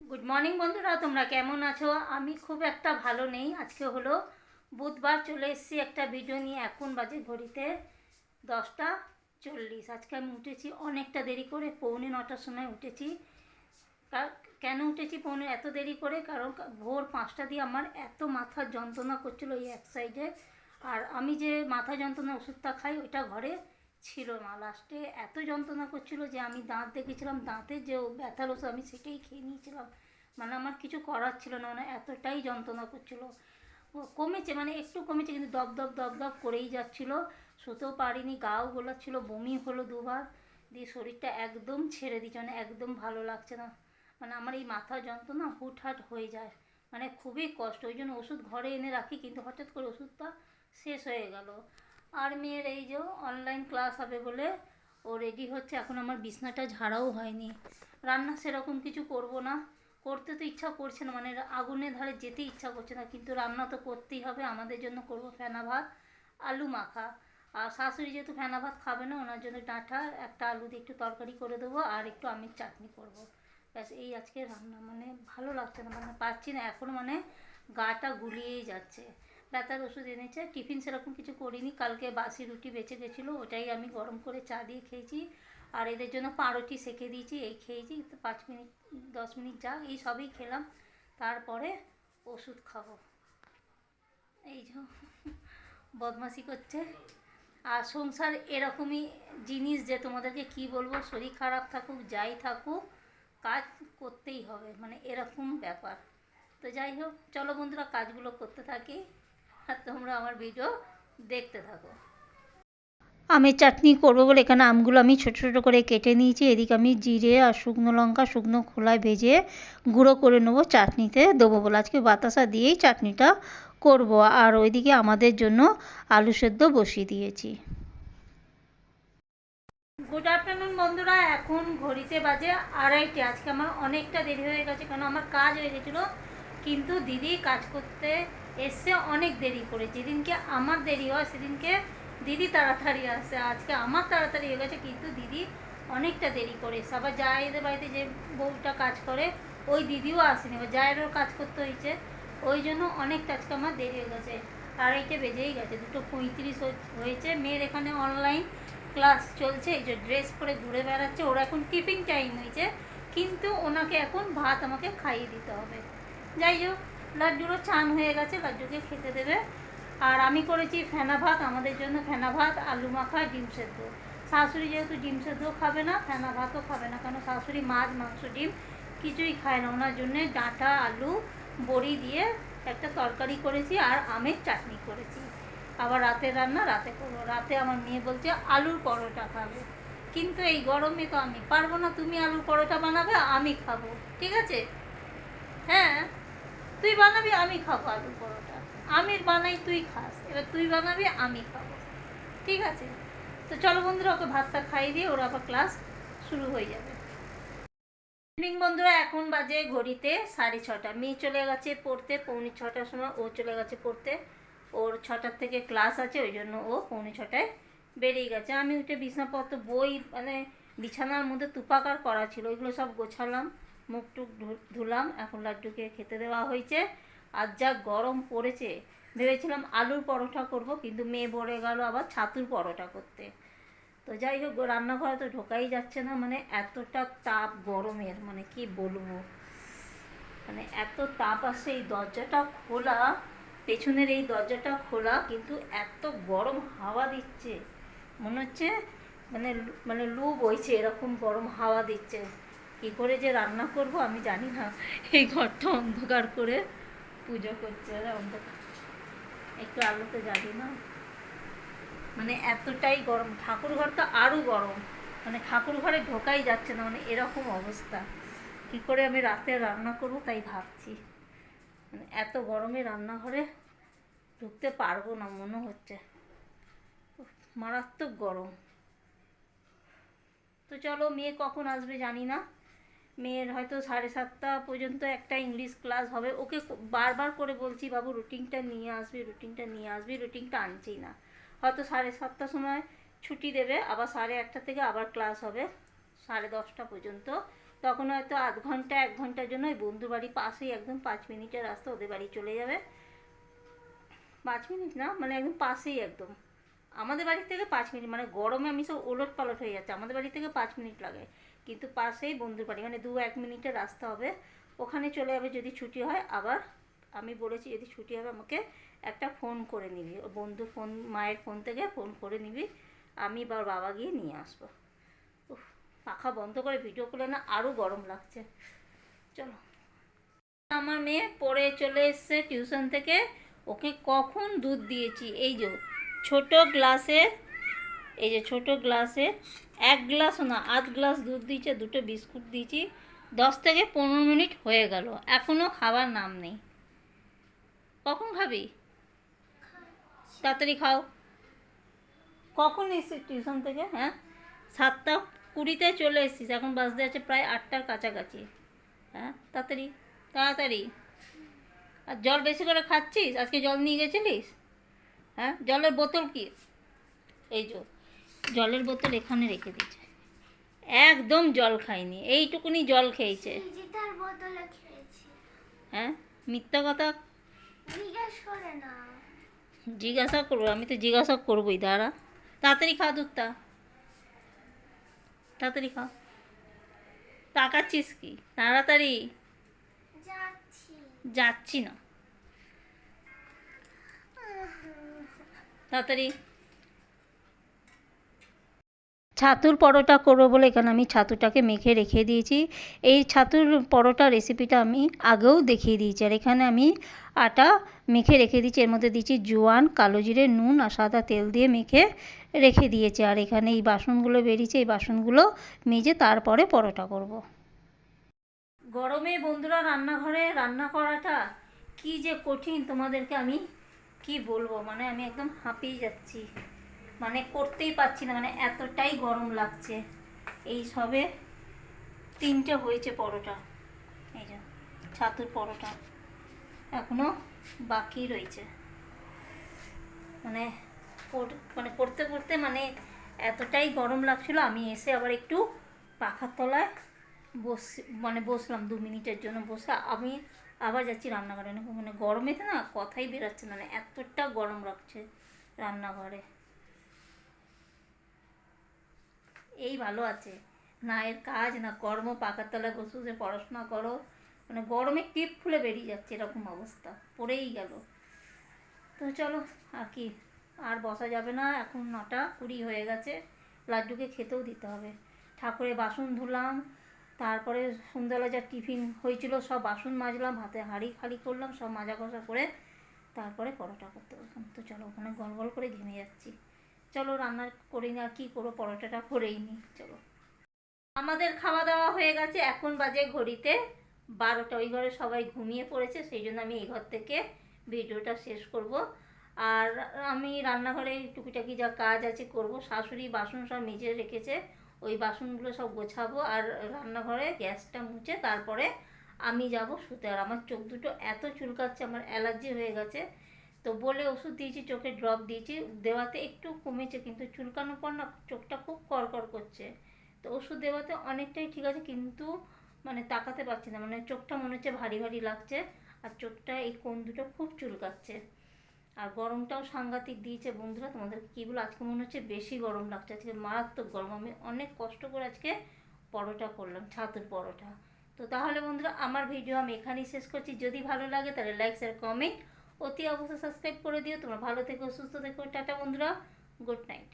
Good morning বন্ধুরা, তোমরা কেমন আছো? আমি খুব একটা ভালো নেই। আজকে হলো বুধবার, চলে এসেছি একটা ভিডিও নিয়ে। এখন বাজে ঘড়িতে দশটা চল্লিশ। আজকে আমি উঠেছি অনেকটা দেরি করে, পৌনে নটার সময় উঠেছি। কেন উঠেছি পৌনে, এত দেরি করে? কারণ ভোর পাঁচটা দিয়ে আমার এত মাথার যন্ত্রণা করছিল এই এক সাইডে আর আমি যে মাথা যন্ত্রণা ওষুধটা খাই, ওইটা ঘরে ছিল না। লাস্টে এত যন্ত্রণা করছিল যে আমি দাঁত দেখেছিলাম দাঁতের যে ব্যথার ওষুধ আমি সেটাই খেয়ে নিয়েছিলাম। মানে আমার কিছু করার ছিল না মানে এতটাই যন্ত্রণা করছিল। কমেছে মানে একটু কমেছে, কিন্তু দপ দপ দপ দপ করেই যাচ্ছিল। শুতেও পারিনি, গাও গোলাচ্ছিল বমি হলো দুবার। দিয়ে শরীরটা একদম ছেড়ে দিচ্ছে মানে একদম ভালো লাগছে না। মানে আমার এই মাথা যন্ত্রণা হুটহাট হয়ে যায়। মানে খুবই কষ্ট, ওই জন্য ওষুধ ঘরে এনে রাখি, কিন্তু হঠাৎ করে ওষুধটা শেষ হয়ে গেল। আর মেয়ের এই যে অনলাইন ক্লাস হবে বলে ও রেডি হচ্ছে, এখন আমার বিছনাটা ঝাড়াও হয়নি। রান্না সেরকম কিছু করব না। করতে তো ইচ্ছা করছে না মানে আগুনের ধারে যেতে ইচ্ছা করছে না, কিন্তু রান্না তো করতেই হবে, আমাদের জন্য করব ফেনা ভাত, আলু মাখা। আর শাশুড়ি যেহেতু ফেনা ভাত খাবে না, ওনার জন্য ডাঁটা, একটা আলু দিয়ে একটু তরকারি করে দেবো, আর একটু আমের চাটনি করব। ব্যাস, এই আজকে রান্না মানে ভালো লাগছে না মানে পাচ্ছি না, এখন মানে গাটা গুলিয়েই যাচ্ছে। ব্যথার ওষুধ এনেছে, টিফিন সেরকম কিছু করিনি, কালকে বাসি রুটি বেঁচে গেছিল, ওটাই আমি গরম করে চা দিয়ে খেয়েছি। আর এদের জন্য পাউরুটি সেকে দিয়েছি, এই খেয়েছি পাঁচ মিনিট, দশ মিনিট যা, এই সবই খেলাম। তারপরে ওষুধ খাব। এই যে বদমাসি করছে। আর সংসার এরকমই জিনিস যে তোমাদেরকে কি বলব, শরীর খারাপ থাকুক, যাই থাকুক, কাজ করতেই হবে মানে এরকম ব্যাপার। তো যাই হোক, চলো বন্ধুরা, কাজগুলো করতে থাকি। আর তোমরা আমার ভিডিও দেখতে থাকো। আমের চাটনি করব বলে এখানে আমগুলো আমি ছোটো ছোটো করে কেটে নিয়েছি। এদিকে আমি জিরে আর শুকনো লঙ্কা শুকনো খোলায় ভেজে গুঁড়ো করে নেব চাটনিতে দেবো বলে। আজকে বাতাসা দিয়েই চাটনিটা করব। আর ওইদিকে আমাদের জন্য আলু সেদ্ধ বসিয়ে দিয়েছি। গুড আফটারনুন বন্ধুরা এখন ঘড়িতে বাজে আড়াইটে। আজকে আমার অনেকটা দেরি হয়ে গেছে কারণ আমার কাজ হয়ে গেছিল। কিন্তু দিদি কাজ করতে এসছে অনেক দেরি করে, যেদিনকে আমার দেরি হয় সেদিনকে দিদি তাড়াতাড়ি আসে। আজকে আমার তাড়াতাড়ি হয়ে গেছে, কিন্তু দিদি অনেকটা দেরি করে। এসে আবার জায়েদের বাড়িতে যে বউটা কাজ করে, ওই দিদিও আসেনি। এবার জায়েরও কাজ করতে হয়েছে, ওই জন্য অনেকটা আজকে আমার দেরি হয়ে গেছে। আড়াইটে বেজেই গেছে, দুটো পঁয়ত্রিশ হয়েছে। মেয়ের এখানে অনলাইন ক্লাস চলছে, এই যে ড্রেস পরে ঘুরে বেড়াচ্ছে। ওরা এখন টিফিন টাইম হয়েছে, কিন্তু ওনাকে এখন ভাত আমাকে খাইয়ে দিতে হবে। যাই হোক লাড্ডুরও চান হয়ে গেছে, লাড্ডুকে খেতে দেবে। আর আমি করেছি ফেনা ভাত, আমাদের জন্য ফেনা ভাত, আলু মাখা, ডিম সেদ্ধ। শাশুড়ি যেহেতু ডিম সেদ্ধ খাবে না, ফেনা ভাতও খাবে না কারণ শাশুড়ি মাছ, মাংস, ডিম কিছুই খায় না। ওনার জন্যে ডাঁটা, আলু, বড়ি দিয়ে একটা তরকারি করেছি আর আমের চাটনি করেছি। আবার রাতের রান্না, রাতে করব। রাতে আমার মেয়ে বলছে, আলুর পরোটা খাবে। কিন্তু এই গরমে তো আমি পারব না, তুমি আলুর পরোটা বানাবে, আমি খাব। ঠিক আছে? হ্যাঁ? তুই বানাবি, আমি খাব আলুর পরোটা। আমি বানাই, তুই খাস। এবার তুই বানাবি, আমি খাব। ঠিক আছে? তো চলো বন্ধুরা, ওকে ভাতটা খাইয়ে দিয়ে ওর আবার ক্লাস শুরু হয়ে যাবে। ইভিনিং বন্ধুরা, এখন বাজে ঘড়িতে সাড়ে ছটা। মেয়ে চলে গেছে পড়তে, পৌনে ছটার সময় ও চলে গেছে পড়তে। ওর ছটার থেকে ক্লাস আছে, ওই জন্য ও পৌনে ছটায় বেরিয়ে গেছে। আমি উঠে বিছানাপত্র, বই মানে বিছানার মধ্যে তুপাকার করা ছিল, ওইগুলো সব গোছালাম। মুখ টুক ধুলাম, এখন লাড্ডুকে খেতে দেওয়া হয়েছে। আর যা গরম পড়েছে, ভেবেছিলাম আলুর পরোটা করব, কিন্তু মেয়ে বলে গেল আবার ছাতুর পরোটা করতে। তো যাই হোক, রান্নাঘরে তো ঢোকাই যাচ্ছে না মানে এতটা তাপ গরমের মানে কি বলব? মানে এত তাপ আসছে এই দরজাটা খোলা, পেছনের এই দরজাটা খোলা, কিন্তু এত গরম হাওয়া দিচ্ছে। মনে হচ্ছে মানে মানে লু বইছে, এরকম গরম হাওয়া দিচ্ছে। কী করে যে রান্না করব আমি জানি না। এই ঘরটা অন্ধকার করে পুজো করছে অন্ধকার। একটু আলোতে যাবি না? মানে এতটাই গরম, ঠাকুর ঘর তো আরও গরম। মানে ঠাকুর ঘরে ঢোকাই যাচ্ছে না মানে এরকম অবস্থা। কী করে আমি রাতে রান্না করব তাই ভাবছি। মানে এত গরমে রান্নাঘরে ঢুকতে পারব না, মনে হচ্ছে। মারাত্মক গরম। তো চলো, মেয়ে কখন আসবে জানি না। মেয়ের হয়তো সাড়ে সাতটা পর্যন্ত একটা ইংলিশ ক্লাস হবে। ওকে বারবার করে বলছি, বাবু রুটিনটা নিয়ে আসবি রুটিনটা নিয়ে আসবি রুটিনটা আনছেই না। হয়তো সাড়ে সাতটার সময় ছুটি দেবে, আবার সাড়ে আটটা থেকে আবার ক্লাস হবে, সাড়ে দশটা পর্যন্ত। তখন হয়তো আধ ঘণ্টা, এক ঘণ্টার জন্য ওই বন্ধু বাড়ি পাশেই একদম পাঁচ মিনিটের রাস্তা ওদের বাড়ি চলে যাবে। পাঁচ মিনিট না মানে একদম পাশেই একদম। আমাদের বাড়ি থেকে পাঁচ মিনিট মানে গরমে আমি সব ওলট পালট হয়ে যাচ্ছে। আমাদের বাড়ি থেকে পাঁচ মিনিট লাগে। কিন্তু পাশেই বন্ধুর বাড়ি মানে দু এক মিনিটের রাস্তা হবে। ওখানে চলে যাবে যদি ছুটি হয়। আবার আমি বলেছি, যদি ছুটি হবে আমাকে একটা ফোন করে নিবি। বন্ধু ফোন, মায়ের ফোন থেকে ফোন করে নিবি। আমি বা বাবা গিয়ে নিয়ে আসব। পাখা বন্ধ করে ভিডিও করলে না আরও গরম লাগছে। চলো। আমার মেয়ে পড়ে চলে এসছে টিউশন থেকে। ওকে কখন দুধ দিয়েছি? এই যে ছোট গ্লাসে, এই যে ছোট গ্লাসে এক গ্লাস না, আধ গ্লাস দুধ দিয়েছে, দুটো বিস্কুট দিয়েছি। দশ থেকে পনেরো মিনিট হয়ে গেল এখনও খাবার নাম নেই। কখন খাবি? তাড়াতাড়ি খাও। কখন এসছিস টিউশন থেকে হ্যাঁ? সাতটা কুড়িতে চলে এসছিস, এখন বাজতে আছে প্রায় আটটার কাছাকাছি হ্যাঁ? তাড়াতাড়ি তাড়াতাড়ি। আর জল বেশি করে খাচ্ছিস? আজকে জল নিয়ে গেছিলিস? হ্যাঁ? জলের বোতল কি? এই যে জলের বোতল এখানে রেখে দিয়েছে। একদম জল খায়নি এইটুকুনি জল খেয়েছে। হ্যাঁ? মিথ্যা কথা? জিজ্ঞেস করব আমি তো জিজ্ঞাসা করবোই দাঁড়া। তাড়াতাড়ি খা দুধটা। তাড়াতাড়ি খা তাকাচ্ছিস কি? তাড়াতাড়ি। যাচ্ছি না। তাড়াতাড়ি। ছাতুর পরোটা করব বলে এখানে আমি ছাতুটাকে মেখে রেখে দিয়েছি। এই ছাতুর পরোটা রেসিপিটা আমি আগেও দেখিয়ে দিয়েছি। আর এখানে আমি আটা মেখে রেখে দিয়েছি। এর মধ্যে দিয়েছি জোয়ান কালো জিরে নুন আর সাদা তেল দিয়ে মেখে রেখে দিয়েছি। আর এখানে এই বাসনগুলো বেরিয়েছে এই বাসনগুলো মেজে তারপরে পরোটা করব। গরমে বন্ধুরা রান্নাঘরে রান্না করাটা কি যে কঠিন তোমাদেরকে আমি কি বলব? মানে আমি একদম হাঁপিয়ে যাচ্ছি। মানে করতেই পারছি না মানে এতটাই গরম লাগছে। এই সবে তিনটে হয়েছে পরোটা। এই যে, ছাতুর পরোটা এখনও বাকি রয়েছে। মানে মানে করতে করতে মানে এতটাই গরম লাগছিল, আমি এসে আবার একটু পাখার তলায় বস মানে বসলাম দু মিনিটের জন্য বসে। আমি আবার যাচ্ছি রান্নাঘরে। মানে গরমেতে না কথাই বেরাচ্ছে না মানে এতটা গরম লাগছে রান্নাঘরে। এই ভালো আছে। না, এর কাজ না, কর্ম পাকার তলায় বসে বসে পড়াশোনা করো। মানে গরমে টিপ খুলে বেরিয়ে যাচ্ছে এরকম অবস্থা, পড়েই গেল। তো চলো, আর কি, আর বসা যাবে না, এখন নটা কুড়ি হয়ে গেছে। লাড্ডুকে খেতেও দিতে হবে। ঠাকুরের বাসন ধুলাম তারপরে সন্ধ্যাবেলা যা টিফিন হয়েছিল, সব বাসন মাজলাম, হাতে হাঁড়ি খালি করলাম, সব মাজা কষা করে তারপরে পরোটা করতে বসলাম। তো চলো ওখানে গল গল করে ঘেমে যাচ্ছি। চলো রান্না করি না কি করব? পরোটাটা করেই নি। চলো। আমাদের খাওয়া দাওয়া হয়ে গেছে, এখন বাজে ঘড়িতে বারোটা। ওই ঘরে সবাই ঘুমিয়ে পড়েছে, সেই জন্য আমি এই ঘর থেকে ভিডিওটা শেষ করব। আর আমি রান্নাঘরে টুকিটাকি যা কাজ আছে করব, শাশুড়ি বাসন সব মেজে রেখেছে। ওই বাসনগুলো সব গোছাবো আর রান্নাঘরে গ্যাসটা মুছে তারপরে আমি যাব শুতে। আর আমার চোখ দুটো এত চুলকাচ্ছে, আমার অ্যালার্জি হয়ে গেছে। তো বলে ওষুধ দিয়েছি, চোখে ড্রপ দিয়েছি। দেওয়াতে একটু কমেছে, কিন্তু চুলকানোর পর না চোখটা খুব কড়কড় করছে। তো ওষুধ দেওয়াতে অনেকটাই ঠিক আছে, কিন্তু মানে তাকাতে পারছি না। মানে চোখটা মনে হচ্ছে ভারী ভারী লাগছে, আর চোখটা এই কোণ দুটো খুব চুলকাচ্ছে। আর গরমটাও সাংঘাতিক দিয়েছে বন্ধুরা, তোমাদের কী বলো? আজকে মনে হচ্ছে বেশি গরম লাগছে, আজকে মারাত্মক গরম, আমি অনেক কষ্ট করে আজকে পরোটা করলাম, ছাতুর পরোটা। তো তাহলে বন্ধুরা, আমার ভিডিও আমি এখানেই শেষ করছি। যদি ভালো লাগে তাহলে লাইক শেয়ার কমেন্ট অতি অবশ্যই সাবস্ক্রাইব করে দিও। তোমরা ভালো থেকো, সুস্থ থেকো, টাটা বন্ধুরা গুড নাইট